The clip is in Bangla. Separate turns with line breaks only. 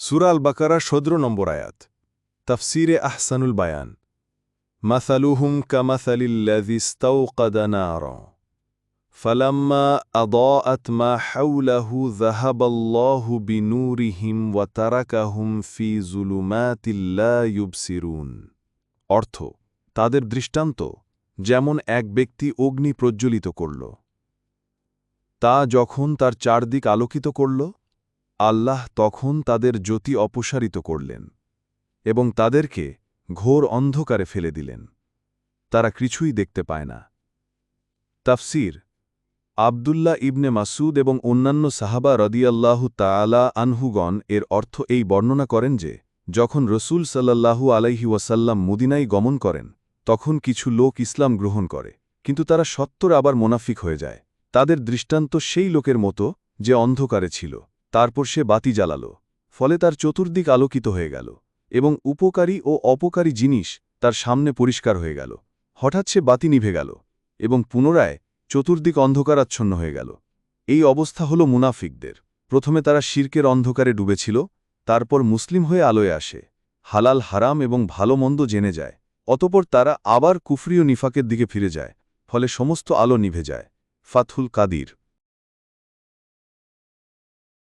সুরাল বাকারা সদ্র নম্বর আয়াত। তফসিরে আহসানুল বায়ান। মাসালুহুম কামাসালিল্লাজিস্তাউকাদানার ফলাম্মা আদাআত মা হাওলাহু যাহাবাল্লাহু বিনুরিহিম ওয়া তারাকাহুম ফি যুলুমাতিল্লা ইউবসিরুন। অর্থ, তাদের দৃষ্টান্ত যেমন এক ব্যক্তি অগ্নি প্রজ্জ্বলিত করল, তা যখন তার চারদিক আলোকিত করল আল্লাহ তখন তাদের জ্যোতি অপসারিত করলেন এবং তাদেরকে ঘোর অন্ধকারে ফেলে দিলেন। তারা কিছুই দেখতে পায় না। তাফসির, আবদুল্লাহ ইবনে মাসুদ এবং অন্যান্য সাহাবা রদিয়াল্লাহু তাআলা আনহুগণ এর অর্থ এই বর্ণনা করেন যে, যখন রসুল সাল্লাল্লাহু আলাইহি ওয়াসাল্লাম মুদিনাই গমন করেন, তখন কিছু লোক ইসলাম গ্রহণ করে, কিন্তু তারা সত্তর আবার মোনাফিক হয়ে যায়। তাদের দৃষ্টান্ত সেই লোকের মতো যে অন্ধকারে ছিল। তারপর সে বাতি জ্বালাল, ফলে তার চতুর্দিক আলোকিত হয়ে গেল এবং উপকারী ও অপকারী জিনিস তার সামনে পরিষ্কার হয়ে গেল। হঠাৎ সে বাতি নিভে গেল এবং পুনরায় চতুর্দিক অন্ধকারাচ্ছন্ন হয়ে গেল। এই অবস্থা হল মুনাফিকদের। প্রথমে তারা শির্কের অন্ধকারে ডুবেছিল, তারপর মুসলিম হয়ে আলোয় আসে, হালাল হারাম এবং ভালো মন্দ জেনে যায়। অতপর তারা আবার কুফরি ও নিফাকের দিকে ফিরে যায়, ফলে সমস্ত আলো নিভে যায়। ফাথুল কাদির